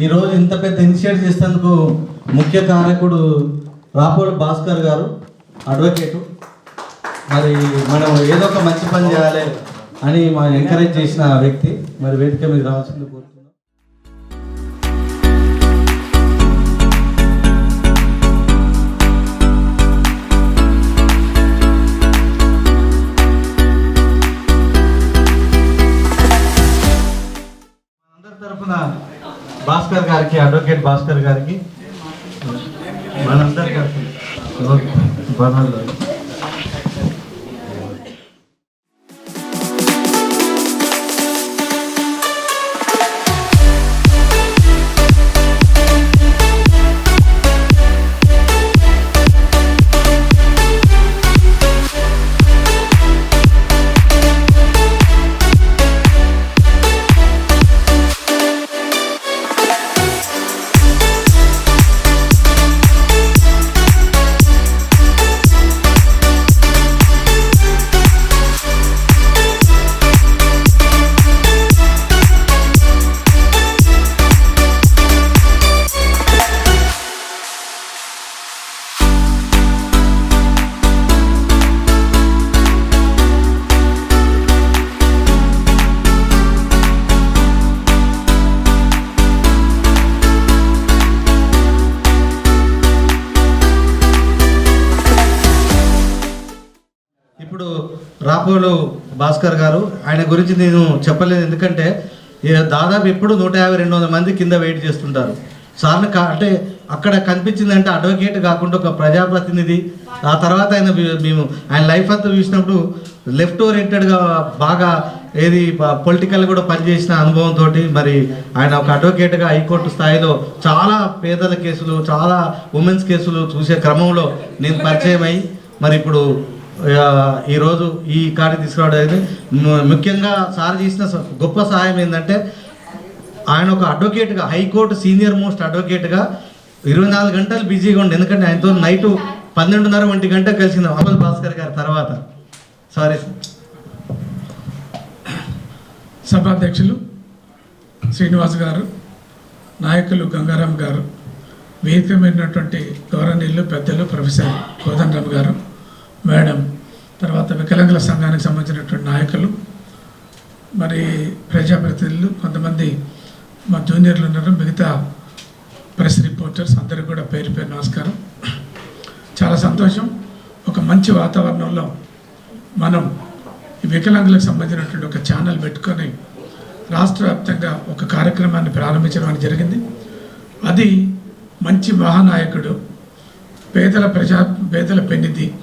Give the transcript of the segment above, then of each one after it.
ఈరోజు ఇంత పెద్ద ఇనిషియేట్ చేసేందుకు ముఖ్య కారకుడు రాపోడు భాస్కర్ గారు అడ్వకేటు. మరి మనం ఏదో ఒక మంచి పని చేయాలి అని మనం ఎంకరేజ్ చేసిన వ్యక్తి. మరి వేదిక మీద రావాల్సింది భాస్కర్ గారికి అడ్వకేట్ భాస్కర్ గారికి మనందరి తరఫున ఓకే. బనాలు. రాపోలు భాస్కర్ గారు. ఆయన గురించి నేను చెప్పలేదు. ఎందుకంటే దాదాపు ఎప్పుడు నూట యాభై రెండు వందల మంది కింద వెయిట్ చేస్తుంటారు. సార్ని కా అంటే అక్కడ కనిపించిందంటే అడ్వకేట్ కాకుండా ఒక ప్రజాప్రతినిధి. ఆ తర్వాత ఆయన మేము ఆయన లైఫ్ అంతా చూసినప్పుడు లెఫ్ట్ ఓరియంటెడ్గా బాగా ఏది పొలిటికల్ కూడా పనిచేసిన అనుభవంతో మరి ఆయన ఒక అడ్వకేట్గా హైకోర్టు స్థాయిలో చాలా పేదల కేసులు చాలా ఉమెన్స్ కేసులు చూసే క్రమంలో నేను పరిచయం అయ్యి మరి ఇప్పుడు ఈరోజు ఈ కార్డు తీసుకురావడం అనేది ముఖ్యంగా సార్ చేసిన గొప్ప సహాయం ఏంటంటే ఆయన ఒక అడ్వకేట్గా హైకోర్టు సీనియర్ మోస్ట్ అడ్వకేట్గా ఇరవై నాలుగు గంటలు బిజీగా ఉండి ఎందుకంటే ఆయనతో నైటు పన్నెండున్నర ఒంటి గంట కలిసింది అమల్ భాస్కర్ గారి తర్వాత. సారీ సభాధ్యక్షులు శ్రీనివాస్ గారు నాయకులు గంగారాం గారు వేదిక మీదటువంటి గౌరవనీయులు పెద్దలు ప్రొఫెసర్ కోదండరామ్ గారు మేడం తర్వాత వికలాంగుల సంఘానికి సంబంధించినటువంటి నాయకులు మరి ప్రజాప్రతినిధులు కొంతమంది మా జూనియర్లు ఉన్నారు మిగతా ప్రెస్ రిపోర్టర్స్ అందరికీ కూడా పేరు పేరు నమస్కారం. చాలా సంతోషం. ఒక మంచి వాతావరణంలో మనం ఈ వికలాంగులకు సంబంధించినటువంటి ఒక ఛానల్ పెట్టుకొని రాష్ట్ర వ్యాప్తంగా ఒక కార్యక్రమాన్ని ప్రారంభించడం అని జరిగింది. అది మంచి మహానాయకుడు పేదల ప్రజా పేదల పెన్నిధి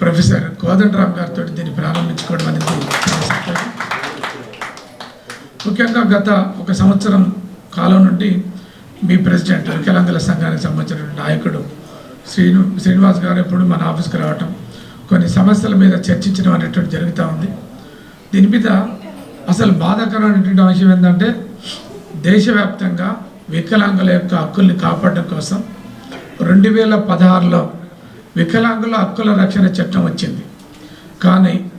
ప్రొఫెసర్ కోదండరామ్ గారితో దీన్ని ప్రారంభించుకోవడం అనేది ముఖ్యంగా గత ఒక సంవత్సరం కాలం నుండి మీ ప్రెసిడెంట్ వికలాంగుల సంఘానికి సంబంధించిన నాయకుడు శ్రీను శ్రీనివాస్ గారు ఎప్పుడు మన ఆఫీస్కి రావటం కొన్ని సమస్యల మీద చర్చించడం అనేటువంటి జరుగుతూ ఉంది. దీని మీద అసలు బాధాకరమైనటువంటి విషయం ఏంటంటే దేశవ్యాప్తంగా వికలాంగుల యొక్క హక్కుల్ని కాపాడడం కోసం రెండు వేల పదహారులో వికలాంగుల హక్కుల రక్షణ చట్టం వచ్చింది. కానీ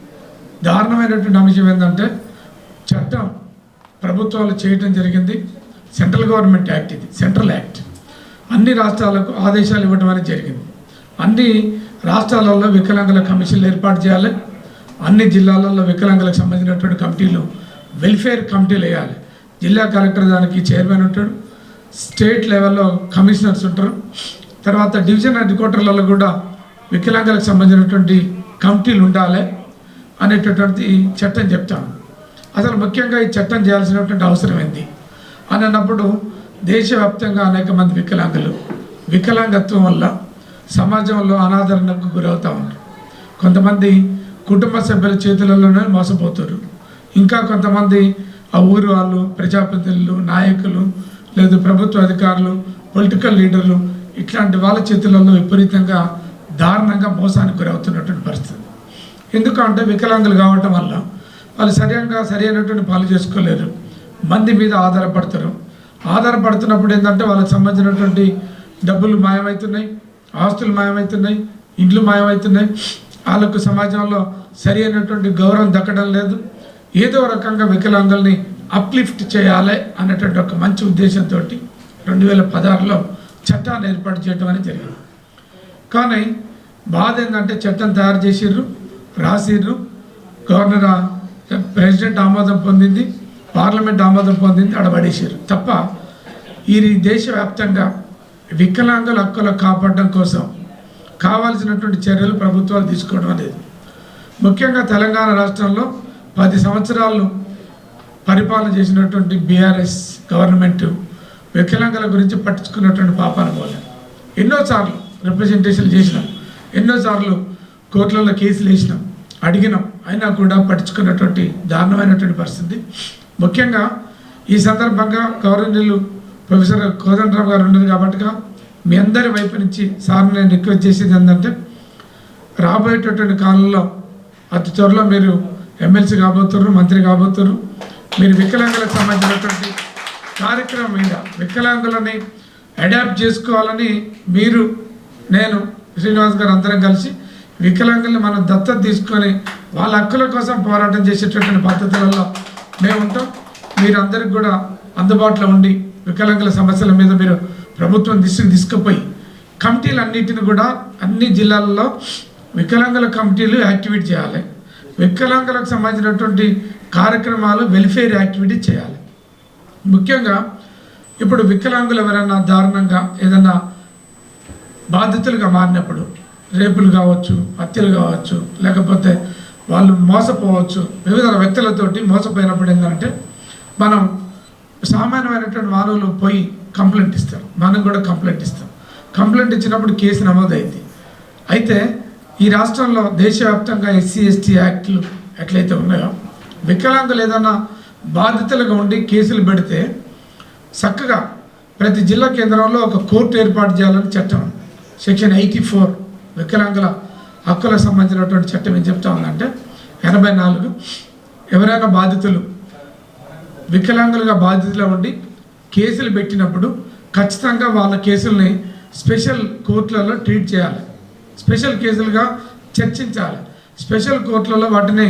దారుణమైనటువంటి అంశం ఏంటంటే చట్టం ప్రభుత్వాలు చేయటం జరిగింది. సెంట్రల్ గవర్నమెంట్ యాక్ట్ ఇది సెంట్రల్ యాక్ట్. అన్ని రాష్ట్రాలకు ఆదేశాలు ఇవ్వడం అనేది జరిగింది. అన్ని రాష్ట్రాలలో వికలాంగుల కమిషన్లు ఏర్పాటు చేయాలి. అన్ని జిల్లాలలో వికలాంగులకు సంబంధించినటువంటి కమిటీలు వెల్ఫేర్ కమిటీలు వేయాలి. జిల్లా కలెక్టర్ దానికి చైర్మన్ ఉంటాడు. స్టేట్ లెవెల్లో కమిషనర్స్ ఉంటారు. తర్వాత డివిజన్ హెడ్ క్వార్టర్లలో కూడా వికలాంగులకు సంబంధించినటువంటి కమిటీలు ఉండాలి అనేటటువంటి చట్టం చెప్తాను. అసలు ముఖ్యంగా ఈ చట్టం చేయాల్సినటువంటి అవసరం ఏంది? అని అన్నప్పుడు దేశవ్యాప్తంగా అనేక మంది వికలాంగులు వికలాంగత్వం వల్ల సమాజంలో అనాదరణకు గురవుతూ ఉంటారు కొంతమంది కుటుంబ సభ్యుల చేతులలోనే మోసపోతారు. ఇంకా కొంతమంది ఆ ఊరు వాళ్ళు ప్రజాప్రతినిధులు నాయకులు లేదు ప్రభుత్వ అధికారులు పొలిటికల్ లీడర్లు ఇట్లాంటి వాళ్ళ చేతులలో విపరీతంగా దారుణంగా మోసానికి గురవుతున్నటువంటి పరిస్థితి. ఎందుకంటే వికలాంగులు కావటం వల్ల వాళ్ళు సరిగా సరైనటువంటి పాలు చేసుకోలేరు. మంది మీద ఆధారపడతారు. ఆధారపడుతున్నప్పుడు ఏంటంటే వాళ్ళకి సంబంధించినటువంటి డబ్బులు మాయమవుతున్నాయి ఆస్తులు మాయమవుతున్నాయి ఇండ్లు మాయమవుతున్నాయి. వాళ్ళకు సమాజంలో సరి అయినటువంటి గౌరవం దక్కడం లేదు. ఏదో రకంగా వికలాంగుల్ని అప్లిఫ్ట్ చేయాలి అనేటువంటి ఒక మంచి ఉద్దేశంతో రెండు వేల పదహారులో చట్టాన్ని ఏర్పాటు చేయడం అనేది జరిగింది. కానీ బాధ ఏంటంటే చట్టం తయారు చేసిర్రు రాసిర్రు. గవర్నర్ ప్రెసిడెంట్ ఆమోదం పొందింది పార్లమెంట్ ఆమోదం పొందింది అడబడేసారు తప్ప ఈ దేశవ్యాప్తంగా వికలాంగుల హక్కుల కాపాడడం కోసం కావాల్సినటువంటి చర్యలు ప్రభుత్వాలు తీసుకోవడం లేదు. ముఖ్యంగా తెలంగాణ రాష్ట్రంలో పది సంవత్సరాలు పరిపాలన చేసినటువంటి బీఆర్ఎస్ గవర్నమెంట్ వికలాంగుల గురించి పట్టించుకున్నటువంటి పాపాన పోలే. ఎన్నోసార్లు రిప్రజెంటేషన్ చేసినాం. ఎన్నోసార్లు కోర్టులలో కేసులు వేసినాం అడిగినాం. అయినా కూడా పట్టించుకున్నటువంటి దారుణమైనటువంటి పరిస్థితి. ముఖ్యంగా ఈ సందర్భంగా గవర్నర్లు ప్రొఫెసర్ కోదండరావు గారు ఉండదు కాబట్టిగా మీ అందరి వైపు నుంచి సార్ నేను రిక్వెస్ట్ చేసేది ఏంటంటే రాబోయేటటువంటి కాలంలో అతి త్వరలో మీరు ఎమ్మెల్సీ కాబోతున్నారు మంత్రి కాబోతున్నారు. మీరు వికలాంగులకు సంబంధించినటువంటి కార్యక్రమం మీద వికలాంగులని అడాప్ట్ చేసుకోవాలని మీరు నేను శ్రీనివాస్ గారు అందరం కలిసి వికలాంగుల్ని మనం దత్తత తీసుకొని వాళ్ళ హక్కుల కోసం పోరాటం చేసేటటువంటి పద్ధతులలో మేము ఉంటాం. మీరందరికి కూడా అందుబాటులో ఉండి వికలాంగుల సమస్యల మీద మీరు ప్రభుత్వం దృష్టికి తీసుకుపోయి కమిటీలన్నిటిని కూడా అన్ని జిల్లాల్లో వికలాంగుల కమిటీలు యాక్టివేట్ చేయాలి. వికలాంగులకు సంబంధించినటువంటి కార్యక్రమాలు వెల్ఫేర్ యాక్టివిటీ చేయాలి. ముఖ్యంగా ఇప్పుడు వికలాంగులు ఎవరైనా దారుణంగా ఏదైనా బాధితులుగా మారినప్పుడు రేపులు కావచ్చు హత్యలు కావచ్చు లేకపోతే వాళ్ళు మోసపోవచ్చు వివిధ వ్యక్తులతోటి మోసపోయినప్పుడు ఏంటంటే మనం సామాన్యమైనటువంటి మానవులు పోయి కంప్లైంట్ ఇస్తారు మనం కూడా కంప్లైంట్ ఇస్తాం. కంప్లైంట్ ఇచ్చినప్పుడు కేసు నమోదైంది. అయితే ఈ రాష్ట్రంలో దేశవ్యాప్తంగా ఎస్సీ ఎస్టీ యాక్ట్లు ఎట్లయితే ఉన్నాయో వికలాంగులు ఏదైనా బాధితులుగా ఉండి కేసులు పెడితే చక్కగా ప్రతి జిల్లా కేంద్రంలో ఒక కోర్టు ఏర్పాటు చేయాలని చట్టం సెక్షన్ ఎయిటీ ఫోర్ వికలాంగుల హక్కులకు సంబంధించినటువంటి చట్టం ఏం చెప్తా ఉందంటే ఎనభై నాలుగు ఎవరైనా బాధితులు వికలాంగులుగా బాధితులు ఉండి కేసులు పెట్టినప్పుడు ఖచ్చితంగా వాళ్ళ కేసుల్ని స్పెషల్ కోర్టులలో ట్రీట్ చేయాలి. స్పెషల్ కేసులుగా చర్చించాలి. స్పెషల్ కోర్టులలో వాటిని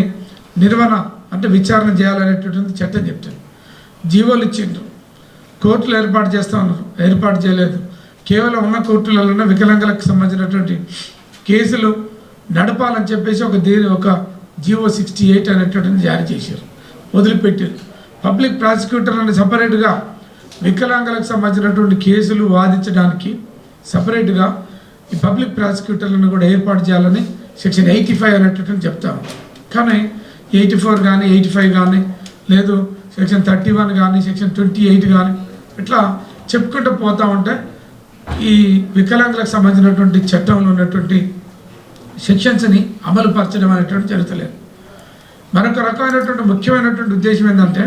నిర్వహణ అంటే విచారణ చేయాలనేటటువంటి చట్టం చెప్తారు. జీవోలు ఇచ్చిండ్రు. కోర్టులు ఏర్పాటు చేస్తా ఉన్నారు. ఏర్పాటు చేయలేదు. కేవలం ఉన్న కోర్టులలోనే వికలాంగులకు సంబంధించినటువంటి కేసులు నడపాలని చెప్పేసి ఒక దీని ఒక జీవో సిక్స్టీ ఎయిట్ అనేటువంటిది జారీ చేశారు. వదిలిపెట్టారు పబ్లిక్ ప్రాసిక్యూటర్లను సపరేట్గా వికలాంగులకు సంబంధించినటువంటి కేసులు వాదించడానికి సపరేట్గా ఈ పబ్లిక్ ప్రాసిక్యూటర్లను కూడా ఏర్పాటు చేయాలని సెక్షన్ ఎయిటీ ఫైవ్ అనేటటువంటి చెప్తాము కానీ ఎయిటీ ఫోర్ కానీ ఎయిటీ ఫైవ్ కానీ లేదు సెక్షన్ థర్టీ వన్ కానీ సెక్షన్ ట్వంటీ ఎయిట్ కానీ ఇట్లా చెప్పుకుంటూ పోతా ఉంటే ఈ వికలాంగులకు సంబంధించినటువంటి చట్టంలో ఉన్నటువంటి సెక్షన్స్ని అమలు పరచడం అనేటువంటి జరుగుతలేదు. మరొక రకమైనటువంటి ముఖ్యమైనటువంటి ఉద్దేశం ఏంటంటే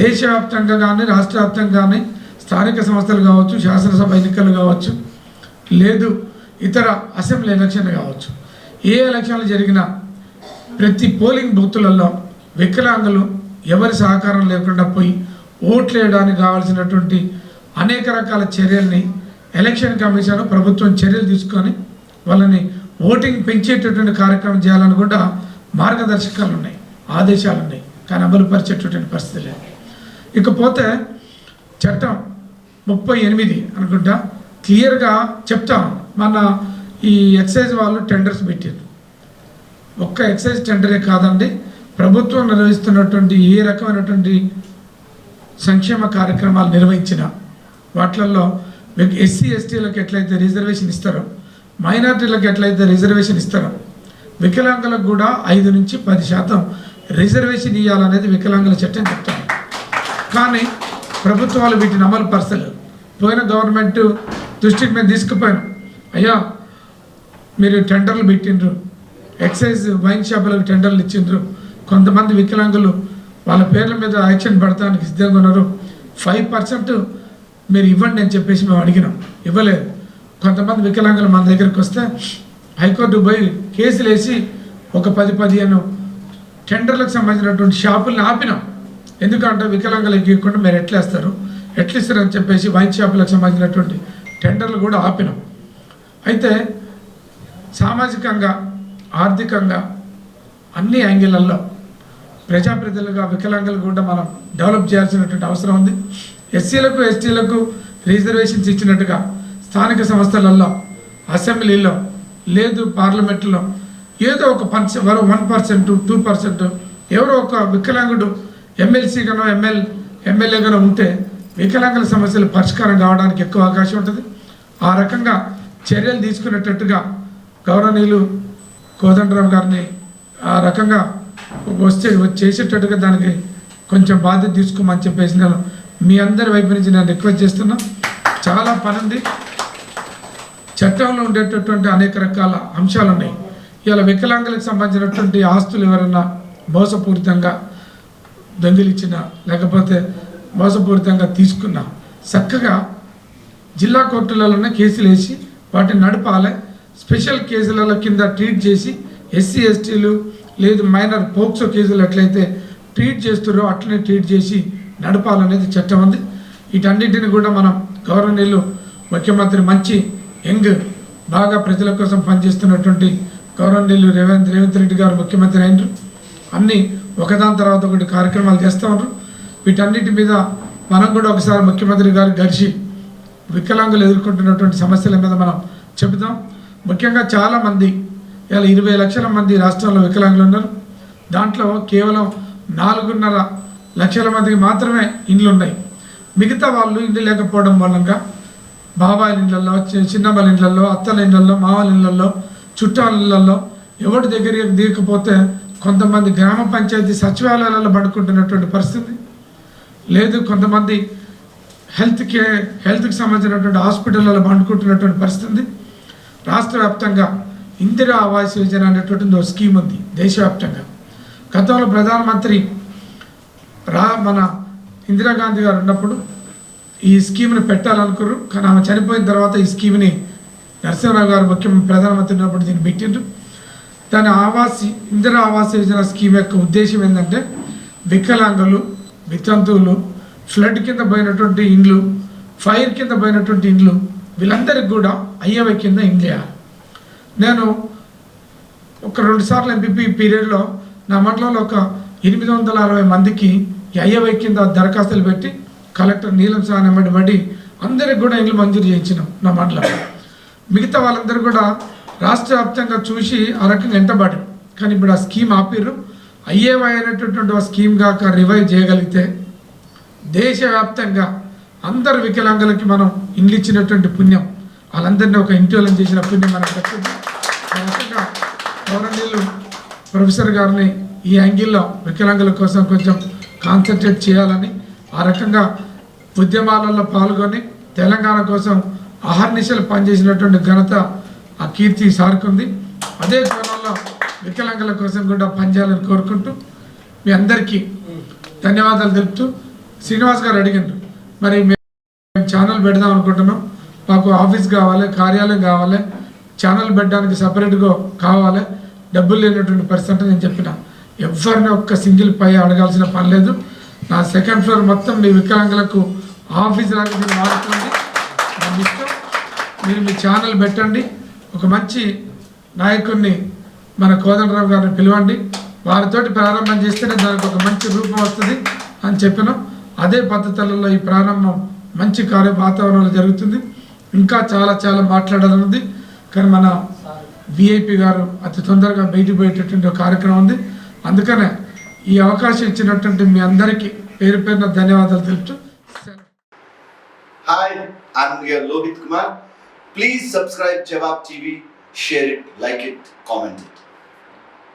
దేశవ్యాప్తంగా కానీ రాష్ట్ర వ్యాప్తంగా కానీ స్థానిక సంస్థలు కావచ్చు శాసనసభ ఎన్నికలు కావచ్చు లేదు ఇతర అసెంబ్లీ ఎలక్షన్లు కావచ్చు. ఏ ఎలక్షన్లు జరిగినా ప్రతి పోలింగ్ బూత్లలో వికలాంగులు ఎవరి సహకారం లేకుండా పోయి ఓట్లు వేయడానికి కావాల్సినటువంటి అనేక రకాల చర్యల్ని ఎలక్షన్ కమిషన్ ప్రభుత్వం చర్యలు తీసుకొని వాళ్ళని ఓటింగ్ పెంచేటటువంటి కార్యక్రమం చేయాలని కూడా మార్గదర్శకాలు ఉన్నాయి ఆదేశాలు ఉన్నాయి కానీ అమలు పరిచేటటువంటి పరిస్థితి లేదు. ఇకపోతే చట్టం ముప్పై ఎనిమిది అనుకుంటా క్లియర్గా చెప్తాం మన ఈ ఎక్సైజ్ వాళ్ళు టెండర్స్ పెట్టారు ఒక్క ఎక్సైజ్ టెండరే కాదండి ప్రభుత్వం నిర్వహిస్తున్నటువంటి ఏ రకమైనటువంటి సంక్షేమ కార్యక్రమాలు నిర్వహించిన వాటిల్లో ఎస్సీ ఎస్టీలకు ఎట్లయితే రిజర్వేషన్ ఇస్తారో మైనార్టీలకు ఎట్లయితే రిజర్వేషన్ ఇస్తారో వికలాంగులకు కూడా ఐదు నుంచి పది శాతం రిజర్వేషన్ ఇవ్వాలనేది వికలాంగుల చట్టం చెప్తాను కానీ ప్రభుత్వాలు వీటిని అమలు పరచలేదు. పోయిన గవర్నమెంట్ దృష్టికి మేము తీసుకుపోయాను అయ్యా మీరు టెండర్లు పెట్టిండ్రు. ఎక్సైజ్ వైన్ షాపులకు టెండర్లు ఇచ్చిండ్రు. కొంతమంది వికలాంగులు వాళ్ళ పేర్ల మీద యాక్షన్ పడటానికి సిద్ధంగా ఉన్నారు. ఫైవ్ పర్సెంట్ మీరు ఇవ్వండి అని చెప్పేసి మేము అడిగినాం. ఇవ్వలేదు. కొంతమంది వికలాంగులు మన దగ్గరికి వస్తే హైకోర్టు పోయి కేసులు వేసి ఒక పది పదిహేను టెండర్లకు సంబంధించినటువంటి షాపులను ఆపినాం. ఎందుకంటే వికలాంగులకు ఇవ్వకుండా మీరు ఎట్లా ఎట్లిస్తారు ఎట్లా అని చెప్పేసి వైన్ షాపులకు సంబంధించినటువంటి టెండర్లు కూడా ఆపినాం. అయితే సామాజికంగా ఆర్థికంగా అన్ని యాంగిళ్ళల్లో ప్రజాప్రతినిధులుగా వికలాంగులు కూడా మనం డెవలప్ చేయాల్సినటువంటి అవసరం ఉంది. ఎస్సీలకు ఎస్టీలకు రిజర్వేషన్స్ ఇచ్చినట్టుగా స్థానిక సంస్థలలో అసెంబ్లీలో లేదు పార్లమెంట్లో ఏదో ఒక పర్సె వన్ పర్సెంట్ టూ పర్సెంట్ ఎవరో ఒక వికలాంగుడు ఎమ్మెల్సీగానో ఎమ్మెల్ ఎమ్మెల్యేగానో ఉంటే వికలాంగుల సమస్యలు పరిష్కారం కావడానికి ఎక్కువ అవకాశం ఉంటుంది. ఆ రకంగా చర్యలు తీసుకునేటట్టుగా గౌరవనీయులు కోదండరావు గారిని ఆ రకంగా వస్తే చేసేటట్టుగా దానికి కొంచెం బాధ్యత తీసుకోమని చెప్పేసి నేను మీ అందరి వైపు నుంచి నేను రిక్వెస్ట్ చేస్తున్నా. చాలా పని ఉంది చట్టంలో ఉండేటటువంటి అనేక రకాల అంశాలు ఉన్నాయి ఇవాళ వికలాంగులకు సంబంధించినటువంటి ఆస్తులు ఎవరైనా మోసపూరితంగా దొంగిలించిన లేకపోతే మోసపూరితంగా తీసుకున్న చక్కగా జిల్లా కోర్టులలోనే కేసులు వేసి వాటిని నడపాలి. స్పెషల్ కేసులలో కింద ట్రీట్ చేసి ఎస్సీ ఎస్టీలు లేదు మైనర్ పోక్సో కేసులు ఎట్లయితే ట్రీట్ చేస్తారో అట్లనే ట్రీట్ చేసి నడపాలనేది చట్టం ఉంది. వీటన్నిటిని కూడా మనం గౌరవనీయులు ముఖ్యమంత్రి మంచి యంగ్ బాగా ప్రజల కోసం పనిచేస్తున్నటువంటి గౌరవనీయులు రేవంత్ రేవంత్ రెడ్డి గారు ముఖ్యమంత్రి అయినరు. అన్నీ ఒకదాని తర్వాత ఒకటి కార్యక్రమాలు చేస్తూ ఉన్నారు. వీటన్నిటి మీద మనం కూడా ఒకసారి ముఖ్యమంత్రి గారు గడిచి వికలాంగులు ఎదుర్కొంటున్నటువంటి సమస్యల మీద మనం చెబుతాం. ముఖ్యంగా చాలామంది ఇలా ఇరవై లక్షల మంది రాష్ట్రంలో వికలాంగులు ఉన్నారు. దాంట్లో కేవలం నాలుగున్నర లక్షల మందికి మాత్రమే ఇండ్లు ఉన్నాయి మిగతా వాళ్ళు ఇండ్లు లేకపోవడం మూలంగా బాబాయిల ఇళ్ళల్లో చి- చిన్నమ్మల ఇళ్ళల్లో అత్తల ఇళ్ళల్లో మామల ఇళ్ళల్లో చుట్టాల ఇళ్ళలో ఎవరి దగ్గరికి దిగకపోతే కొంతమంది గ్రామ పంచాయతీ సచివాలయాలలో పడుకుంటున్నటువంటి పరిస్థితి. లేదు కొంతమంది హెల్త్ కేర్ హెల్త్కి సంబంధించినటువంటి హాస్పిటల్లో పండుకుంటున్నటువంటి పరిస్థితి. రాష్ట్ర వ్యాప్తంగా ఇందిరా ఆవాస్ యోజన అనేటువంటిది ఒక స్కీమ్ ఉంది దేశవ్యాప్తంగా. గతంలో ప్రధానమంత్రి రా మన ఇందిరాగాంధీ గారు ఉన్నప్పుడు ఈ స్కీమ్ని పెట్టాలనుకున్నారు. కానీ ఆమె చనిపోయిన తర్వాత ఈ స్కీమ్ని నరసింహరావు గారు ముఖ్యమంత్రి ప్రధానమంత్రి ఉన్నప్పుడు దీన్ని పెట్టిండ్రు. దాని ఆవాస్ ఇందిరా ఆవాస్ యోజన స్కీమ్ యొక్క ఉద్దేశం ఏంటంటే వికలాంగులు వితంతువులు ఫ్లడ్ కింద పోయినటువంటి ఇండ్లు ఫైర్ కింద పోయినటువంటి ఇండ్లు వీళ్ళందరికీ కూడా అయ్యవై కింద ఇండ్లు వేయాలి. నేను ఒక రెండు సార్లు ఎంపీపీ పీరియడ్లో నా మండలంలో ఒక ఎనిమిది వందల అరవై మందికి ఐఎవై కింద దరఖాస్తులు పెట్టి కలెక్టర్ నీలం సాన్ ఎమ్మడి అందరికి కూడా ఇండ్లు మంజూరు చేయించినాం నా మండలం మిగతా వాళ్ళందరూ కూడా రాష్ట్ర వ్యాప్తంగా చూసి ఆ రకంగా ఎంటబడి కానీ ఇప్పుడు ఆ స్కీమ్ ఆపిర్రు. అయ్యేవై అనేటటువంటి ఆ స్కీమ్ కాక రివైవ్ చేయగలిగితే దేశవ్యాప్తంగా అందరు వికలాంగులకి మనం ఇండ్లు ఇచ్చినటువంటి పుణ్యం వాళ్ళందరినీ ఒక ఇంటి చేసిన పుణ్యం మనకు దక్కింది. ఆ రకంగా గౌరవనీయులు ప్రొఫెసర్ గారిని ఈ యాంగిల్లో వికలాంగుల కోసం కొంచెం కాన్సన్ట్రేట్ చేయాలని ఆ రకంగా ఉద్యమాలలో పాల్గొని తెలంగాణ కోసం అహర్నిశలు పనిచేసినటువంటి ఘనత ఆ కీర్తి సారుకుంది అదే కోణంలో వికలాంగుల కోసం కూడా పనిచేయాలని కోరుకుంటూ మీ అందరికీ ధన్యవాదాలు తెలుపుతూ శ్రీనివాస్ గారు అడిగిండ్రు మరి మేము ఛానల్ పెడదాం అనుకుంటున్నాం. మాకు ఆఫీస్ కావాలి కార్యాలయం కావాలి. ఛానల్ పెట్టడానికి సపరేట్గా కావాలి. డబ్బులు లేనటువంటి పరిస్థితి నేను చెప్పిన ఎవరిని ఒక్క సింగిల్ పై అడగాల్సిన పని లేదు. నా సెకండ్ ఫ్లోర్ మొత్తం మీ వికలాంగులకు ఆఫీస్ లాగా మీరు ఇష్టం. మీరు మీ ఛానల్ పెట్టండి. ఒక మంచి నాయకుడిని మన కోదండరావు గారిని పిలవండి. వారితోటి ప్రారంభం చేస్తేనే దానికి ఒక మంచి రూపం వస్తుంది అని చెప్పినాం. అదే పద్ధతులలో ఈ ప్రారంభం మంచి కార్య వాతావరణంలో జరుగుతుంది. ఇంకా చాలా చాలా మాట్లాడాలనుంది. కానీ మన విఐపి గారు అతి తొందరగా బయటికి పోయేటటువంటి ఒక కార్యక్రమం ఉంది. అందుకనే ఈ అవకాశం ఇచ్చినటువంటి మీ అందరికీ పేరు పేరున ధన్యవాదాలు తెలుపు hi Lohith Kumar please subscribe Jawab TV share it like it comment